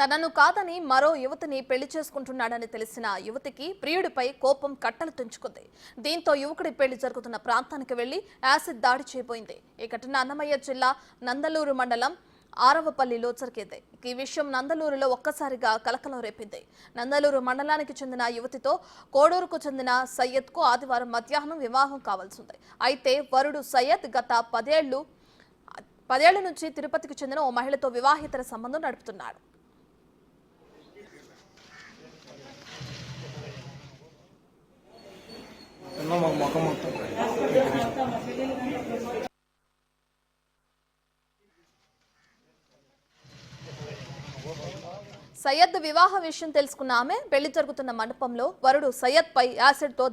తనను కాదని మరో యువతిని పెళ్ళి చేసుకుంటున్నాడని తెలిసిన యువతికి ప్రియుడిపై కోపం కట్టలు తెంచుకుంది. దీంతో యువకుడి పెళ్ళి జరుగుతున్న ప్రాంతానికి వెళ్ళి యాసిడ్ దాడి చేయబోయింది. ఈ ఘటన అన్నమయ్య జిల్లా నందలూరు మండలం ఆరవపల్లిలో జరిగింది. ఈ విషయం నందలూరులో ఒక్కసారిగా కలకలం రేపింది. నందలూరు మండలానికి చెందిన యువతితో కోడూరుకు చెందిన సయ్యద్కు ఆదివారం మధ్యాహ్నం వివాహం కావాల్సింది అయితే వరుడు సయ్యద్ గత పదేళ్ళు పదేళ్ళ నుంచి తిరుపతికి చెందిన ఓ మహిళతో వివాహేతర సంబంధం నడుపుతున్నాడు. সক্ষমতা సయ్యద్ వివాహ విషయం తెలుసుకున్న ఆమె పెళ్ళి జరుగుతున్న మండపంలో వరుడు సయ్యద్ పై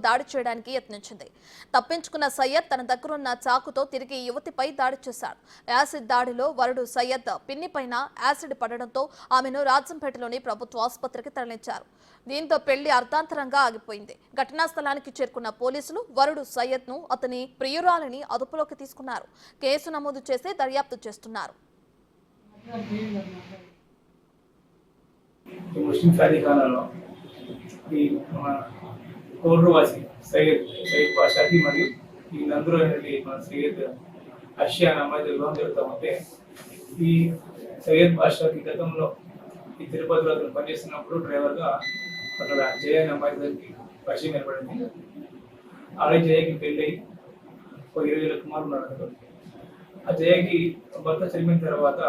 దాడి చేయడానికి యత్నించింది. తప్పించుకున్న సయ్యద్ తన దగ్గరున్న చాకుతో తిరిగి యువతిపై దాడి చేశాడు. యాసిడ్ దాడిలో వరుడు సయ్యద్ పిన్ని పైన యాసిడ్ పడడంతో ఆమెను రాజంపేటలోని ప్రభుత్వ ఆసుపత్రికి తరలించారు. దీంతో పెళ్ళి అర్ధాంతరంగా ఆగిపోయింది. ఘటనా స్థలానికి చేరుకున్న పోలీసులు వరుడు సయ్యద్ను అతని ప్రియురాలిని అదుపులోకి తీసుకున్నారు. కేసు నమోదు చేసి దర్యాప్తు చేస్తున్నారు. ఈ ముస్లిం షాదీఖానాలో ఈ మన కోర్రువాసి సయ్యద్ సయ్యద్ పాషాకి మరియు ఈ నందులో మన సయ్యద్ అషియా అనే అమ్మాయి వివాహం జరుగుతూ ఉంటే ఈ సయ్యద్ పాషాకి గతంలో ఈ తిరుపతిలో అతను పనిచేస్తున్నప్పుడు డ్రైవర్గా అక్కడ జయ అనే అమ్మాయి పరిచయం ఏర్పడింది. అలాగే జయకి పెళ్ళి ఒక ఇరవై వేల కుమారుడు ఉన్నాడు ఆ జయకి భర్త చనిపోయిన తర్వాత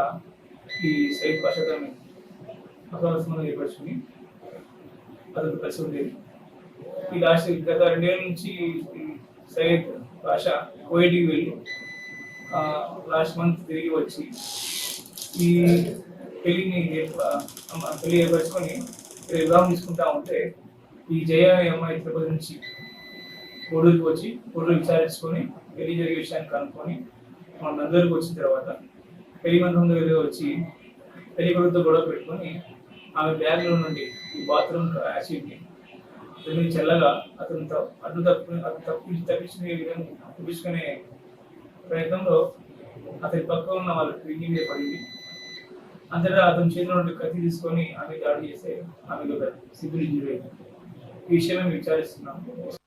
ఈ సయ్యద్ పాషాని అసమస్యను ఏర్పరచుకుని అతను కలిసి ఉండేది ఈ లాస్ట్ గత రెండేళ్ళ నుంచి సైద్ సయ్యద్ భాష కోయిటికి వెళ్ళి లాస్ట్ మంత్ తిరిగి వచ్చి ఈ పెళ్ళిని పెళ్ళి ఏర్పరచుకొని వివాహం తీసుకుంటా ఉంటే ఈ జయ అమ్మాయి తిరుపతి నుంచి కోడూరుకి వచ్చి కోడూరు విచారించుకొని పెళ్ళి జరిగే విషయాన్ని కనుక్కొని మన నందరికి వచ్చిన తర్వాత పెళ్ళి మండపం దగ్గర వచ్చి పెళ్ళి కొడుకుతో గొడవ పెట్టుకొని ఆమె బ్యాగ్లో నుండి ఈ బాత్రూమ్ యాసిడ్ని అతని చల్లగా అతను అడ్డు తప్పు అతను తప్పించి తప్పించుకునే విధంగా తప్పించుకునే ప్రయత్నంలో అతని పక్క ఉన్న వాళ్ళ క్రింది మీద పడింది. అంతటా అతని చేతిలో నుండి కత్తి తీసుకొని ఆమె దాడి చేస్తే ఆమె ఒక అయింది. ఈ విషయమే విచారిస్తున్నాం విచారిస్తున్నాము.